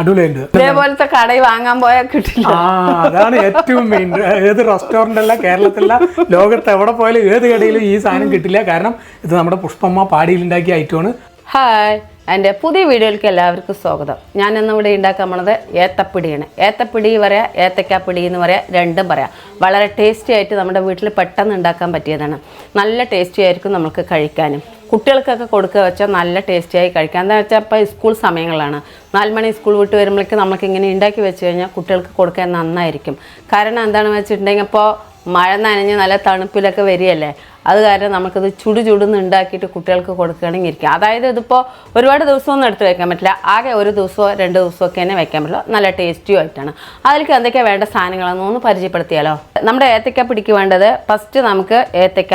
അടിപൊളിയുണ്ട് ഇതേപോലത്തെ കടയിൽ വാങ്ങാൻ പോയാൽ കിട്ടില്ല. ആ അതാണ് ഏറ്റവും മെയിൻ ഏത് റെസ്റ്റോറന്റ് അല്ല കേരളത്തിലല്ല ലോകത്ത് എവിടെ പോയാലും ഏത് കടയിലും ഈ സാധനം കിട്ടില്ല. കാരണം ഇത് നമ്മുടെ പുഷ്പമ്മ പാടിയിലുണ്ടാക്കിയ ഐറ്റമാണ് ഹായ് എന്റെ പുതിയ വീഡിയോയിലേക്ക് എല്ലാവർക്കും സ്വാഗതം. ഞാൻ ഇന്ന് ഇവിടെ ഉണ്ടാക്കാൻ പോണത് ഏത്തപ്പിടിയാണ്. ഏത്തപ്പിടി പറയാം ഏത്തക്കാപ്പിടി എന്ന് പറയാം രണ്ടും പറയാം. വളരെ ടേസ്റ്റി ആയിട്ട് നമ്മുടെ വീട്ടിൽ പെട്ടെന്ന് ഉണ്ടാക്കാൻ പറ്റിയതാണ്. നല്ല ടേസ്റ്റി ആയിരിക്കും നമുക്ക് കഴിക്കാനും. കുട്ടികൾക്കൊക്കെ കൊടുക്കുക വെച്ചാൽ നല്ല ടേസ്റ്റിയായി കഴിക്കാം. എന്താണെന്ന് വെച്ചാൽ ഇപ്പോൾ സ്കൂൾ സമയങ്ങളാണ്. നാല് മണി സ്കൂൾ വിട്ട് വരുമ്പോഴേക്കും നമുക്ക് ഇങ്ങനെ ഉണ്ടാക്കി വെച്ച് കഴിഞ്ഞാൽ കുട്ടികൾക്ക് കൊടുക്കാൻ നന്നായിരിക്കും. കാരണം എന്താണെന്ന് വെച്ചിട്ടുണ്ടെങ്കിൽ ഇപ്പോൾ മഴ നനഞ്ഞ് നല്ല തണുപ്പിലൊക്കെ വരികയല്ലേ? അത് കാരണം നമുക്കിത് ചുടു ചുടുന്ന് ഉണ്ടാക്കിയിട്ട് കുട്ടികൾക്ക് കൊടുക്കുകയാണെങ്കിൽ ഇരിക്കും. അതായത് ഇതിപ്പോൾ ഒരുപാട് ദിവസമൊന്നും എടുത്ത് വെക്കാൻ പറ്റില്ല. ആകെ ഒരു ദിവസമോ രണ്ട് ദിവസമോ ഒക്കെ തന്നെ വെക്കാൻ പറ്റുള്ളൂ നല്ല ടേസ്റ്റിയും ആയിട്ടാണ്. അതിലേക്ക് എന്തൊക്കെയാണ് വേണ്ട സാധനങ്ങളെന്നൊന്ന് പരിചയപ്പെടുത്തിയാലോ? നമ്മുടെ ഏത്തക്ക പിടിക്ക് വേണ്ടത് ഫസ്റ്റ് നമുക്ക് ഏത്തക്ക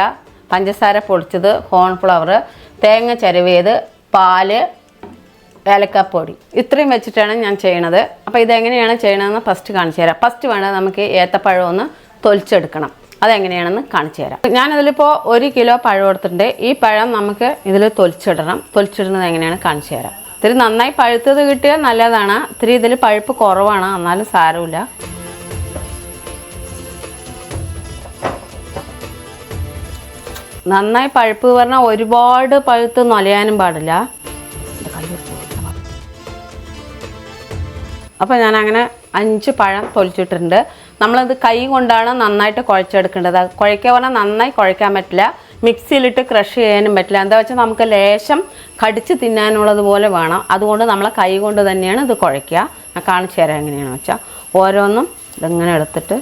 പഞ്ചസാര പൊളിച്ചത് കോൺഫ്ലവർ തേങ്ങ ചിരവിയത് പാൽ ഏലക്കാപ്പൊടി. ഇത്രയും വെച്ചിട്ടാണ് ഞാൻ ചെയ്യണത്. അപ്പോൾ ഇതെങ്ങനെയാണ് ചെയ്യണതെന്ന് ഫസ്റ്റ് കാണിച്ചു തരാം. ഫസ്റ്റ് വേണ്ടത് നമുക്ക് ഏത്തപ്പഴം ഒന്ന് തൊലിച്ചെടുക്കണം. അതെങ്ങനെയാണെന്ന് കാണിച്ചു തരാം. ഞാനതിലിപ്പോൾ ഒരു കിലോ പഴം എടുത്തിട്ടുണ്ട് ഈ പഴം നമുക്ക് ഇതിൽ തൊലിച്ചിടണം. തൊലിച്ചിടുന്നത് എങ്ങനെയാണ് കാണിച്ചു തരാം. ഇത്തിരി നന്നായി പഴുത്തത് കിട്ടിയാൽ നല്ലതാണ്. ഇത്തിരി ഇതിൽ പഴുപ്പ് കുറവാണ്. എന്നാലും സാരമില്ല. നന്നായി പഴുപ്പ് പറഞ്ഞാൽ ഒരുപാട് പഴുത്ത് നൊലയാനും പാടില്ല. അപ്പോൾ ഞാൻ അങ്ങനെ അഞ്ച് പഴം തൊലിച്ചിട്ടുണ്ട്. നമ്മളത് കൈ കൊണ്ടാണ് നന്നായിട്ട് കുഴച്ചെടുക്കേണ്ടത്. കുഴയ്ക്കുക പറഞ്ഞാൽ നന്നായി കുഴയ്ക്കാൻ പറ്റില്ല. മിക്സിയിലിട്ട് ക്രഷ് ചെയ്യാനും പറ്റില്ല. എന്താ വെച്ചാൽ നമുക്ക് ലേശം കടിച്ച് തിന്നാനുള്ളതുപോലെ വേണം. അതുകൊണ്ട് നമ്മളെ കൈ കൊണ്ട് തന്നെയാണ് ഇത് കുഴയ്ക്കുക. ഞാൻ കാണിച്ചു തരാം എങ്ങനെയാണെന്ന് വെച്ചാൽ ഓരോന്നും ഇതിങ്ങനെ എടുത്തിട്ട്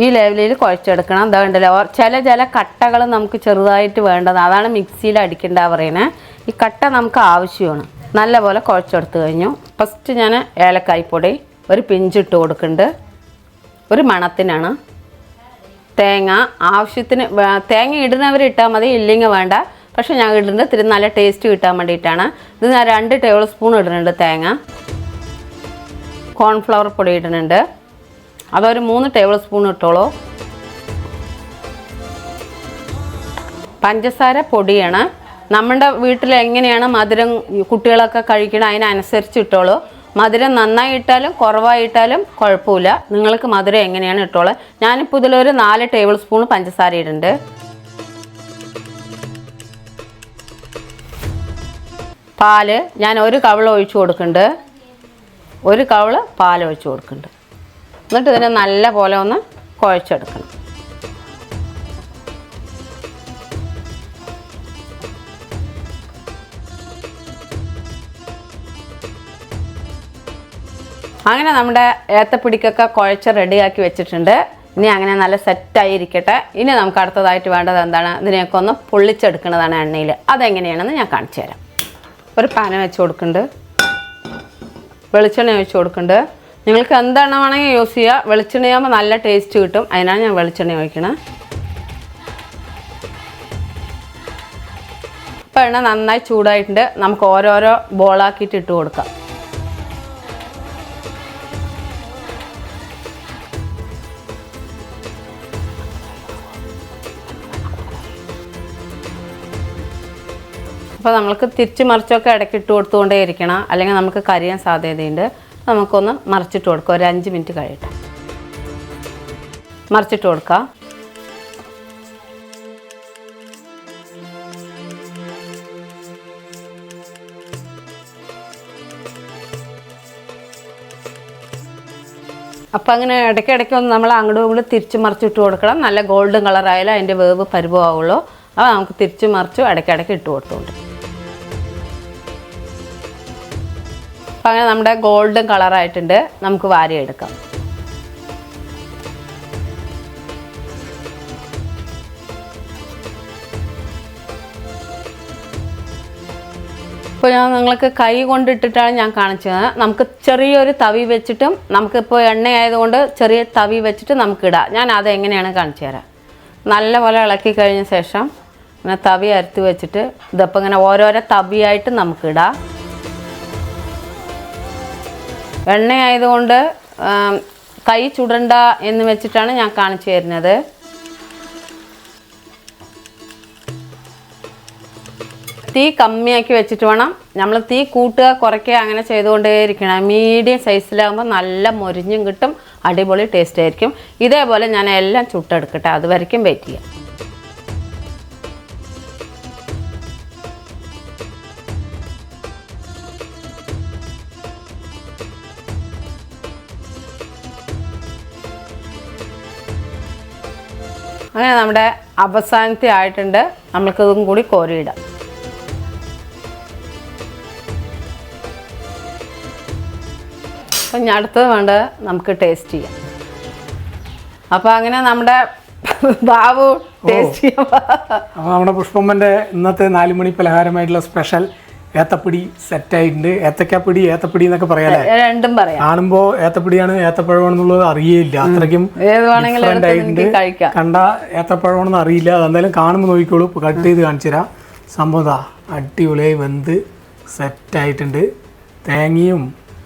ഈ ലെവലിൽ കുഴച്ചെടുക്കണം. എന്താ വേണ്ടല്ലോ ചില ചില കട്ടകൾ നമുക്ക് ചെറുതായിട്ട് വേണ്ടത്. അതാണ് മിക്സിയിൽ അടിക്കേണ്ട പറയുന്നത് ഈ കട്ട നമുക്ക് ആവശ്യമാണ്. നല്ലപോലെ കുഴച്ചെടുത്ത് കഴിഞ്ഞു. ഫസ്റ്റ് ഞാൻ ഏലക്കായ്പൊടി ഒരു പിഞ്ചിട്ട് കൊടുക്കുന്നുണ്ട്. ഒരു മണത്തിനാണ്. തേങ്ങ ആവശ്യത്തിന് തേങ്ങ ഇടുന്നവർ ഇട്ടാൽ മതി ഇല്ലെങ്കിൽ വേണ്ട. പക്ഷെ ഞാൻ ഇടുന്നത് ഇത്തിരി നല്ല ടേസ്റ്റ് കിട്ടാൻ വേണ്ടിയിട്ടാണ്. ഇത് ഞാൻ രണ്ട് ടേബിൾ സ്പൂൺ ഇടുന്നുണ്ട് തേങ്ങ. കോൺഫ്ലവർ പൊടി ഇടുന്നുണ്ട്. അതൊരു മൂന്ന് ടേബിൾ സ്പൂൺ ഇട്ടോളൂ. പഞ്ചസാര പൊടിയാണ്. നമ്മുടെ വീട്ടിൽ എങ്ങനെയാണ് മധുരം കുട്ടികളൊക്കെ കഴിക്കണം അതിനനുസരിച്ച് ഇട്ടോളൂ. മധുരം നന്നായി ഇട്ടാലും കുറവായിട്ടാലും കുഴപ്പമില്ല. നിങ്ങൾക്ക് മധുരം എങ്ങനെയാണ് ഇട്ടോളൂ. ഞാനിപ്പോൾ ഇതിലൊരു നാല് ടേബിൾ സ്പൂൺ പഞ്ചസാര ഇടുന്നുണ്ട്. പാൽ ഞാൻ ഒരു കവിൾ ഒഴിച്ചു കൊടുക്കുന്നുണ്ട്. ഒരു കവൾ പാൽ ഒഴിച്ചു കൊടുക്കുന്നുണ്ട്. എന്നിട്ട് ഇതിനെ നല്ല പോലെ ഒന്ന് കുഴച്ചെടുക്കണം. അങ്ങനെ നമ്മുടെ ഏത്തപ്പിടിക്കൊക്കെ കുഴച്ച് റെഡിയാക്കി വെച്ചിട്ടുണ്ട്. ഇനി അങ്ങനെ നല്ല സെറ്റായി ഇരിക്കട്ടെ ഇനി നമുക്ക് അടുത്തതായിട്ട് വേണ്ടത് എന്താണ്? ഇതിനെയൊക്കെ ഒന്ന് പൊള്ളിച്ചെടുക്കുന്നതാണ് എണ്ണയിൽ അതെങ്ങനെയാണെന്ന് ഞാൻ കാണിച്ചു തരാം ഒരു പാന വെച്ച് കൊടുക്കുന്നുണ്ട്. വെളിച്ചെണ്ണ ഒഴിച്ച് കൊടുക്കുന്നുണ്ട്. നിങ്ങൾക്ക് എന്താണ് വേണമെങ്കിൽ യൂസ് ചെയ്യുക വെളിച്ചെണ്ണയാകുമ്പോൾ നല്ല ടേസ്റ്റ് കിട്ടും. അതിനാണ് ഞാൻ വെളിച്ചെണ്ണ ഒഴിക്കണത് ഇപ്പോൾ എണ്ണ നന്നായി ചൂടായിട്ടുണ്ട്. നമുക്ക് ഓരോരോ ബോളാക്കിയിട്ട് ഇട്ട് കൊടുക്കാം. അപ്പോൾ നമ്മൾക്ക് തിരിച്ച് മറിച്ചൊക്കെ ഇടയ്ക്ക് ഇട്ട് കൊടുത്തുകൊണ്ടേ ഇരിക്കണം അല്ലെങ്കിൽ നമുക്ക് കരിയാൻ സാധ്യതയുണ്ട്. നമുക്കൊന്ന് മറിച്ചിട്ട് കൊടുക്കുക ഒരു അഞ്ച് മിനിറ്റ് കഴിയട്ടെ. മറിച്ചിട്ട് കൊടുക്കുക അപ്പം അങ്ങനെ ഇടയ്ക്ക് ഇടയ്ക്ക് ഒന്ന് നമ്മൾ അങ്ങോട്ടും ഇങ്ങോട്ടും തിരിച്ച് മറിച്ചിട്ട് കൊടുക്കണം. നല്ല ഗോൾഡൻ കളറായാലും അതിന്റെ വേവ് പരിഭവമാവുള്ളൂ. അപ്പോൾ നമുക്ക് തിരിച്ച് മറിച്ചും ഇടയ്ക്കിടയ്ക്ക് ഇട്ട് കൊടുത്തോണ്ട്. അപ്പം അങ്ങനെ നമ്മുടെ ഗോൾഡൻ കളറായിട്ടുണ്ട്. നമുക്ക് വാരിയെടുക്കാം. ഇപ്പോൾ ഞാൻ നിങ്ങൾക്ക് കൈ കൊണ്ടിട്ടിട്ടാണ് ഞാൻ കാണിച്ചത്. നമുക്ക് ചെറിയൊരു തവി വെച്ചിട്ടും നമുക്കിപ്പോൾ എണ്ണയായതുകൊണ്ട് ചെറിയ തവി വെച്ചിട്ട് നമുക്ക് നമുക്കിടാം ഞാൻ അത് എങ്ങനെയാണ് കാണിച്ചു തരാം. നല്ലപോലെ ഇളക്കി കഴിഞ്ഞ ശേഷം ഇങ്ങനെ തവി അരുത്തി വെച്ചിട്ട് ഇതിപ്പോൾ ഇങ്ങനെ ഓരോരോ തവിയായിട്ട് നമുക്കിടാം എണ്ണ ആയതുകൊണ്ട് ആം, കൈ ചുടണ്ട എന്ന് വെച്ചിട്ടാണ് ഞാൻ കാണിച്ചു തരുന്നത്. തീ കമ്മിയാക്കി വെച്ചിട്ട് വേണം. നമ്മൾ തീ കൂട്ടുക കുറയ്ക്കുക അങ്ങനെ ചെയ്തുകൊണ്ടേയിരിക്കണം. മീഡിയം സൈസിലാകുമ്പോൾ നല്ല മൊരിഞ്ഞും കിട്ടും. അടിപൊളി ടേസ്റ്റ് ആയിരിക്കും. ഇതേപോലെ ഞാൻ എല്ലാം ചുട്ടെടുക്കട്ടെ. അതുവരയ്ക്കും വെയിറ്റ് ചെയ്യാം. അങ്ങനെ നമ്മുടെ അവസാനത്തെ ആയിട്ടുണ്ട്. നമ്മൾക്കിതും കൂടി കോരിയിടാം. അപ്പം ഇനി അടുത്തത് വേണ്ട നമുക്ക് ടേസ്റ്റ് ചെയ്യാം. അപ്പം അങ്ങനെ നമ്മുടെ ബാബു ടേസ്റ്റ് ചെയ്യാം. അപ്പോൾ നമ്മുടെ പുഷ്പമ്മന്റെ ഇന്നത്തെ നാലുമണി പലഹാരമായിട്ടുള്ള സ്പെഷ്യൽ ഏത്തപ്പിടി സെറ്റായിട്ടുണ്ട് ഏത്തക്കാപ്പിടി ഏത്തപ്പിടി എന്നൊക്കെ പറയാല്ലേ? രണ്ടും പറയാം. കാണുമ്പോ ഏത്തപ്പിടിയാണ് ഏത്തപ്പഴമാണെന്നുള്ളത് അറിയില്ല. അത്രയ്ക്കും കണ്ട ഏത്തപ്പഴമാണെന്ന് അറിയില്ല. അതെന്തായാലും കാണുമ്പോൾ നോക്കിക്കോളൂ. കട്ട് ചെയ്ത് കാണിച്ചു തരാം. സംഭവം അടിപൊളിയായി വെന്ത് സെറ്റായിട്ടുണ്ട് തേങ്ങയും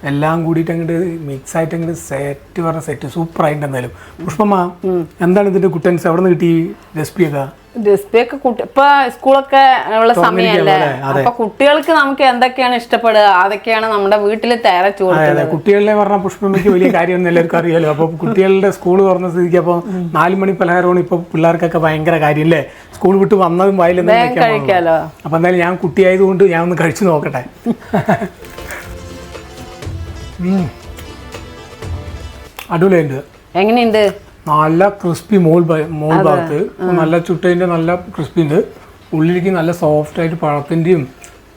എല്ലാം കൂടിയിട്ട് അങ്ങോട്ട് മിക്സ് ആയിട്ട് അങ്ങോട്ട് സെറ്റ് പറഞ്ഞ സെറ്റ് സൂപ്പർ ആയിട്ടുണ്ട് എന്തായാലും. പുഷ്പമ്മ എന്താണ് ഇതിന്റെ കുട്ടൻസ് എവിടെ നിന്ന് കിട്ടി റെസിപ്പിയൊക്കെ ഒക്കെ കുട്ടി ഇപ്പൊ സ്കൂളൊക്കെ ഉള്ള സമയല്ലേ? അപ്പൊ കുട്ടികൾക്ക് നമുക്ക് എന്തൊക്കെയാണ് ഇഷ്ടപ്പെടുക? അതൊക്കെയാണ് നമ്മുടെ വീട്ടിൽ തയ്യാറച്ചു കുട്ടികളെ കൊടുക്കുന്നത്. കുട്ടികളിലെ പറഞ്ഞ പുഷ്പമ്മയ്ക്ക് വലിയ കാര്യമൊന്നും എല്ലാവർക്കും അറിയാലോ അപ്പൊ കുട്ടികളുടെ സ്കൂൾ തുറന്ന സ്ഥിതിക്ക് അപ്പൊ നാല് മണി പലഹാരമാണ് ഇപ്പൊ പിള്ളേർക്കൊക്കെ ഭയങ്കര കാര്യം അല്ലേ സ്കൂൾ വിട്ട് വന്നതും വായിലും കഴിക്കാലോ? അപ്പൊ എന്തായാലും ഞാൻ കുട്ടിയായതുകൊണ്ട് ഞാൻ ഒന്ന് കഴിച്ചു നോക്കട്ടെ. അടിപൊളിയുണ്ട് എങ്ങനെയുണ്ട്? നല്ല ക്രിസ്പി മോൾ മോൾ ഭാഗത്ത്. നല്ല ചുട്ടതിന്റെ നല്ല ക്രിസ്പി ഉണ്ട്. ഉള്ളിലേക്ക് നല്ല സോഫ്റ്റ് ആയിട്ട് പഴത്തിന്റെയും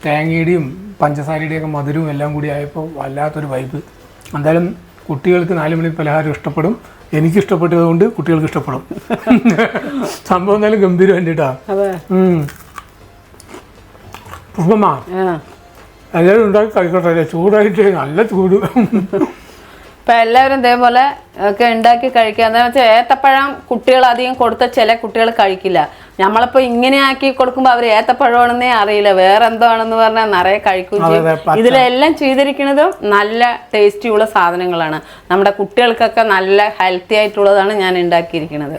തേങ്ങയുടെയും പഞ്ചസാരയുടെയും ഒക്കെ മധുരവും എല്ലാം കൂടി ആയപ്പോൾ വല്ലാത്തൊരു വൈബ് എന്തായാലും കുട്ടികൾക്ക് നാല് മണി പലഹാരം ഇഷ്ടപ്പെടും. എനിക്ക് ഇഷ്ടപ്പെട്ടത് കൊണ്ട് കുട്ടികൾക്ക് ഇഷ്ടപ്പെടും. സംഭവം എന്തായാലും ഗംഭീരം വേണ്ടിട്ടാ പുഷ്പമ്മ. എല്ലാവരും ഉണ്ടാക്കി കഴിക്കട്ടെ. ചൂടായിട്ട് നല്ല ചൂട്. ഇപ്പൊ എല്ലാവരും ഇതേപോലെ ഒക്കെ ഉണ്ടാക്കി കഴിക്കുക. എന്താ വെച്ചാൽ ഏത്തപ്പഴം കുട്ടികൾ അധികം കൊടുത്ത ചില കുട്ടികൾ കഴിക്കില്ല. നമ്മളിപ്പോ ഇങ്ങനെ ആക്കി കൊടുക്കുമ്പോൾ അവർ ഏത്തപ്പഴമാണെന്നേ അറിയില്ല. വേറെ എന്തോ ആണെന്ന് പറഞ്ഞാൽ നിറയെ കഴിക്കുകയും ചെയ്യും. ഇതിലെല്ലാം ചെയ്തിരിക്കുന്നതും നല്ല ടേസ്റ്റിയുള്ള സാധനങ്ങളാണ്. നമ്മുടെ കുട്ടികൾക്കൊക്കെ നല്ല ഹെൽത്തി ആയിട്ടുള്ളതാണ് ഞാൻ ഉണ്ടാക്കിയിരിക്കുന്നത്.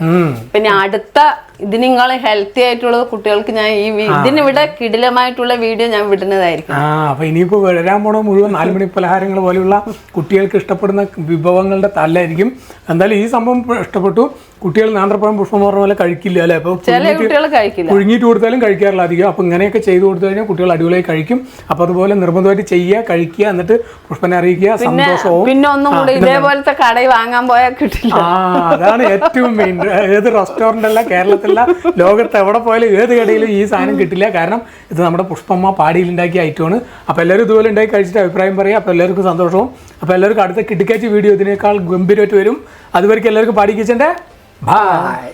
പിന്നെ അടുത്ത ഇതിനേക്കാൾ ഹെൽത്തി ആയിട്ടുള്ളത് കുട്ടികൾക്ക് ഞാൻ ഈ ഇതിനിവിടെ കിടിലമായിട്ടുള്ള വീഡിയോ ഞാൻ വിടുന്നതായിരിക്കും. ആ അപ്പൊ ഇനിയിപ്പോ വരാൻ പോണ മുഴുവൻ നാലുമണി പലഹാരങ്ങൾ പോലെയുള്ള കുട്ടികൾക്ക് ഇഷ്ടപ്പെടുന്ന വിഭവങ്ങളുടെ തല്ലായിരിക്കും. എന്തായാലും ഈ സംഭവം ഇഷ്ടപ്പെട്ടു. കുട്ടികൾ നാന്ത്രപ്പഴം പുഷ്പം പറഞ്ഞ പോലെ കഴിക്കില്ല അല്ലെ? അപ്പൊ ചില കുട്ടികൾ കഴിക്കില്ല. പുഴുങ്ങിയിട്ട് കൊടുത്താലും കഴിക്കാറില്ല അധികം. അപ്പൊ ഇങ്ങനെയൊക്കെ ചെയ്തു കൊടുത്തു കഴിഞ്ഞാൽ കുട്ടികൾ അടിപൊളിയായി കഴിക്കും. അപ്പൊ അതുപോലെ നിർബന്ധമായിട്ട് ചെയ്യുക കഴിക്കുക എന്നിട്ട് പുഷ്പനെ അറിയിക്കുക സന്തോഷവും. പിന്നെ ഒന്നും കൂടി ഇതേപോലത്തെ കടയിൽ വാങ്ങാൻ പോയാൽ കിട്ടില്ല. ആ അതാണ് ഏറ്റവും മെയിൻ ഏത് റെസ്റ്റോറന്റ് അല്ല കേരളത്തിലല്ല ലോകത്ത് എവിടെ പോയാലും ഏത് കടയിലും ഈ സാധനം കിട്ടില്ല. കാരണം ഇത് നമ്മുടെ പുഷ്പമ്മ പാടിയിൽ ഉണ്ടാക്കിയ ഐറ്റമാണ് അപ്പോൾ എല്ലാവരും ഇതുപോലെ ഉണ്ടാക്കി കഴിച്ചിട്ട് അഭിപ്രായം പറയാം. അപ്പോൾ എല്ലാവർക്കും സന്തോഷവും. അപ്പോൾ എല്ലാവർക്കും അടുത്ത കിട്ടിക്കാച്ചി വീഡിയോ ഇതിനേക്കാൾ ഗംഭീരമായിട്ട് വരും. അതുവരെ എല്ലാവർക്കും പാടി കിച്ചന്റെ ബായ്